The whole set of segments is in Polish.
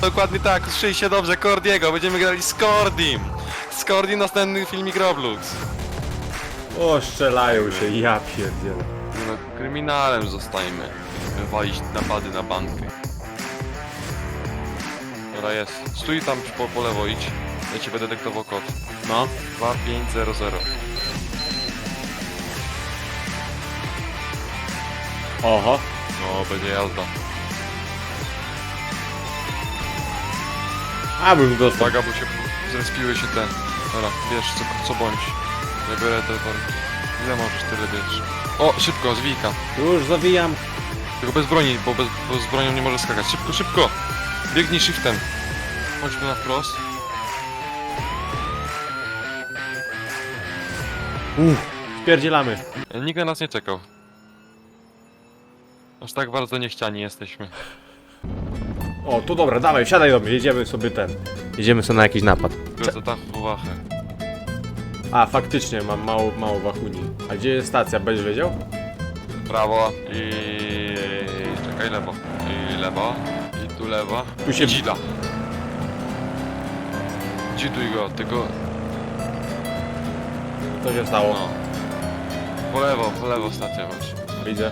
Dokładnie tak, szyj się dobrze, Cordiego, będziemy grali z Cordim. Z Cordim następny filmik Roblox. O, strzelają się, ja pierdzielę. No, kryminalem zostajmy. Wywalić napady na bankę. Dobra, jest. Stój tam po, po lewo, idź. Ja ci będę dyktował kod. No. 2500. Oho. No, będzie jazda. A bym dostał. Uwaga, bo się zrespiły się ten. Dobra, wiesz co, co bądź. Ja biorę te worki. Ile możesz tyle bierz? O, szybko, zwijka. Już zawijam. Tylko bez broni, bo, bez, bo z bronią nie może skakać. Szybko, szybko! Biegnij shiftem. Chodźmy na wprost. Uff, spierdzielamy. Nikt na nas nie czekał. Aż tak bardzo niechciani jesteśmy. O, to dobra, dawaj, wsiadaj do mnie, jedziemy sobie ten. Jedziemy sobie na jakiś napad. Tylko za tak uwachę. A, faktycznie, mam mało, mało wachuni. A gdzie jest stacja, będziesz wiedział? Prawo i... Czekaj, lewo. I lewo. I tu lewo. Tu się- dzida. Dziduj go, tylko... Co się stało? No. Po lewo, po lewo stację masz. Widzę.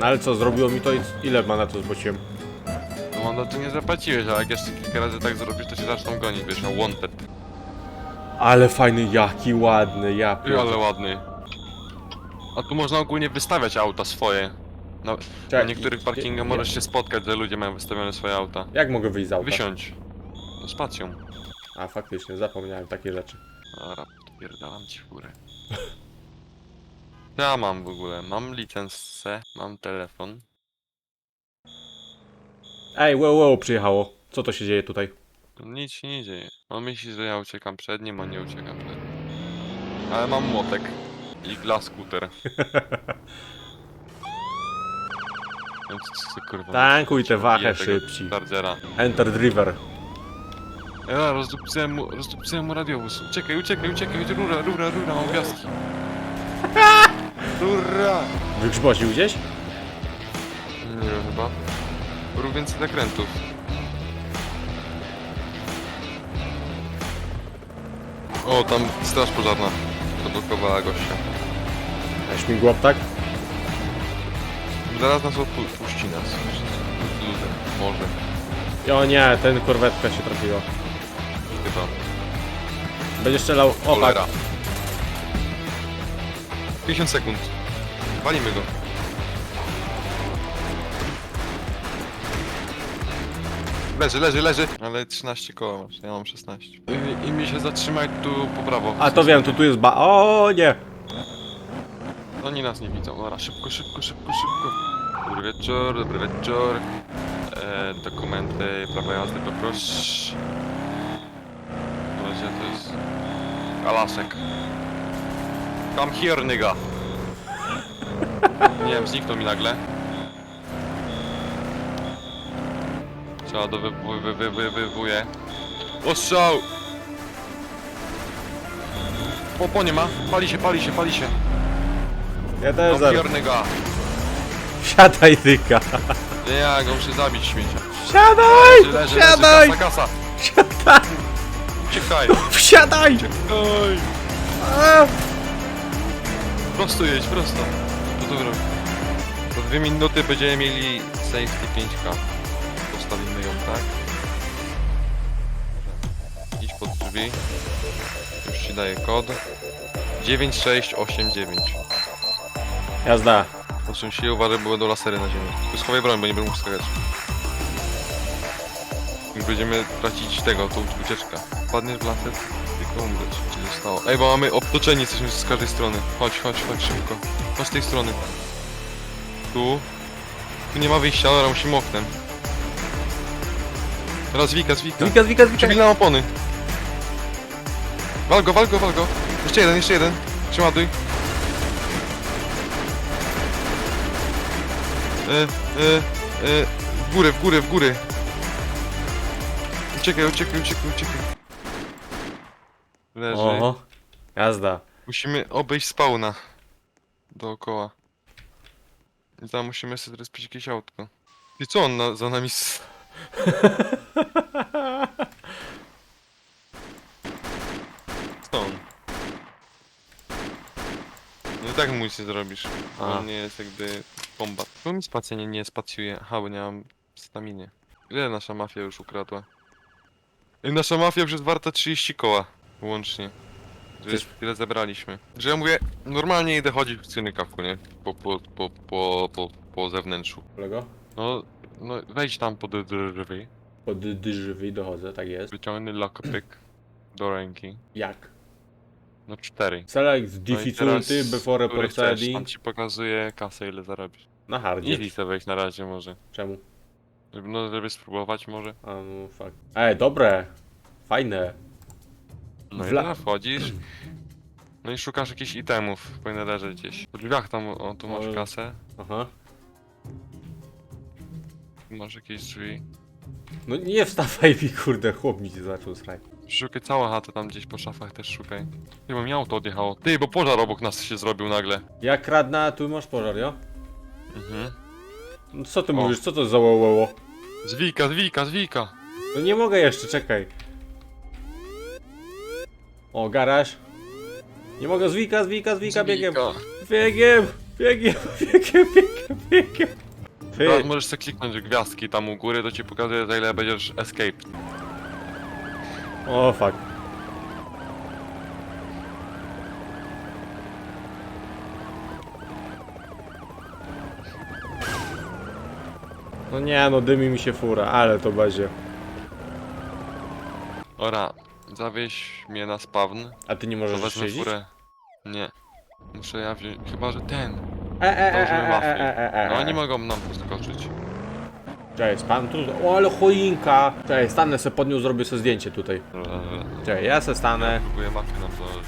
No ale co, zrobiło mi to i ile ma na to zbociłem? No mam, no ty nie zapłaciłeś, ale jak jeszcze kilka razy tak zrobisz, to się zaczną gonić, wiesz, na wanted. Ale fajny, jaki ładny, ja I ale ładny. A tu można ogólnie wystawiać auta swoje. Na, na Czekaj, niektórych parkingach i- możesz się spotkać, że ludzie mają wystawione swoje auta. Jak mogę wyjść z auta? Wysiądź. No spacją. A, faktycznie, zapomniałem takie rzeczy. Dobra, pierdalam ci w górę. Ja mam w ogóle, mam licencję, mam telefon. Ej, wow, wow, przyjechało. Co to się dzieje tutaj? Nic się nie dzieje. On myśli, że ja uciekam przed nim, a nie uciekam przed nim. Ale mam młotek i glass scooter. Więc co, kurwa. Tankuj wachę bije tego szybci. Chargera. Enter driver. Ja rozdupcyłem mu, rozdupcyłem mu radiowóz. Uciekaj, uciekaj, uciekaj, rura, rura, rura, mam gwiazdki. Rura! Wygrzbocił gdzieś? Nie wiem chyba. Rób więcej zakrętów. O, tam straż pożarna zablokowała gościa. A śmigłop, tak? Zaraz nas odpuści nas. Ludę, może, O nie, ten korwetka się trafiła. chyba. Będzie strzelał. O tak. Cholera. 50 sekund. Walimy go. Leży, leży, leży. Ale 13 koła masz, ja mam 16. I, i mi się zatrzymaj tu po prawo. A to wiem, to tu jest ba... O nie! Oni nas nie widzą. Dobra, szybko, szybko, szybko, szybko. Dobry wieczór, dobry wieczór. E, dokumenty, prawo jazdy poproszę. Na razie to jest... Kalasek. Come here, nigga. Nie wiem, zniknął mi nagle. Trzeba do wy, wy, wy, wy, wywuje. Ostrzał! Po, po nie ma. Pali się, pali się, pali się. Ja też zaraz. here, nigga. Wsiadaj, dyka! Ja go muszę zabić śmiecia. Wsiadaj! Leży, leży, Wsiadaj! leży, kasa, kasa. Wsiadaj! Uciekaj, Wsiadaj! uciekaj. A! Prosto jedź, prosto. To dobra. Za dwie minuty będziemy mieli safety 5k. Tak. Idź pod drzwi. Już ci daję kod. 9689. Jazda. Odsuń się, uważaj, bo będą lasery na ziemi. Tu schowaj broń, bo nie będę mógł skakać. Już będziemy tracić tego, tą ucieczkę. Padniesz w laser, tylko umrzeć. Co się stało? Ej, bo mamy obtoczeni jesteśmy z każdej strony. Chodź, chodź, chodź szybko. Chodź z tej strony. Tu. Tu nie ma wyjścia, ale musimy oknem. Teraz wika, zwika. Zwika, zwika, zwika! Przebieg na opony. Wal go, wal go, wal go. Jeszcze jeden, jeszcze jeden. Przeładuj. E, e, e, w górę, w górę, w górę. Uciekaj, uciekaj, uciekaj, uciekaj. Leży. Oho. Jazda. Musimy obejść spawna. Dookoła. I tam musimy sobie zrespić jakieś autko. I co on na, za nami s- On? No i tak mu nic nie zrobisz. A. On nie jest jakby bomba. Bo mi spacja nie, nie spacjuje. Ha, bo nie mam staminy. Ile nasza mafia już ukradła? I nasza mafia już jest warta 30 koła. Łącznie. Że tyle zebraliśmy. Że ja mówię, normalnie idę chodzić w cynykawku, nie? Po, po, po, po, po, po zewnętrzu. Kolego? No, no wejdź tam pod drzwi. Pod drzwi dochodzę, tak jest. Wyciągnij lockpick do ręki. Jak? No cztery. Select No i difficulty teraz, before proceeding. Tam ci pokazuje kasę ile zarobisz. Na hardzie. Easy sobie wejść na razie może. Czemu? Żeby, no, żeby spróbować może. A no fuck. Ej, dobre. Fajne. No i Wla- teraz wchodzisz. No i szukasz jakichś itemów. Powinny leżeć gdzieś. Po drzwiach tam, o tu masz kasę. Aha. Masz jakieś drzwi. No nie wstawaj mi, kurde, chłop mi się zaczął srać. Szukaj całą chatę tam gdzieś po szafach też szukaj. Ty, bo mi auto odjechało. Ty, bo pożar obok nas się zrobił nagle. Jak kradna, tu masz pożar, jo? Mhm. No co ty O. mówisz, co to za łołoło? Zwika, zwika, zwika. No nie mogę jeszcze, czekaj. O, garaż. Nie mogę, zwika, zwika, zwika, biegiem. Biegiem, biegiem, biegiem, biegiem, biegiem. Teraz Ty, możesz sobie kliknąć gwiazdki tam u góry, to ci pokazuje za ile będziesz escape. o fuck. No nie, no dymi mi się fura, ale to będzie. Ora, zawieź mnie na spawn, A ty nie to możesz wezmę siedzieć? furę. Nie. Muszę ja wziąć, chyba że ten. E, e, e, e, Założymy e, mafię. e, e, e, No oni e. mogą nam poskoczyć. Cześć, pan tu. O, ale choinka! Cześć, stanę se pod nią, zrobię sobie zdjęcie tutaj. Cześć, ja se stanę. Próbuję mafię nam założyć.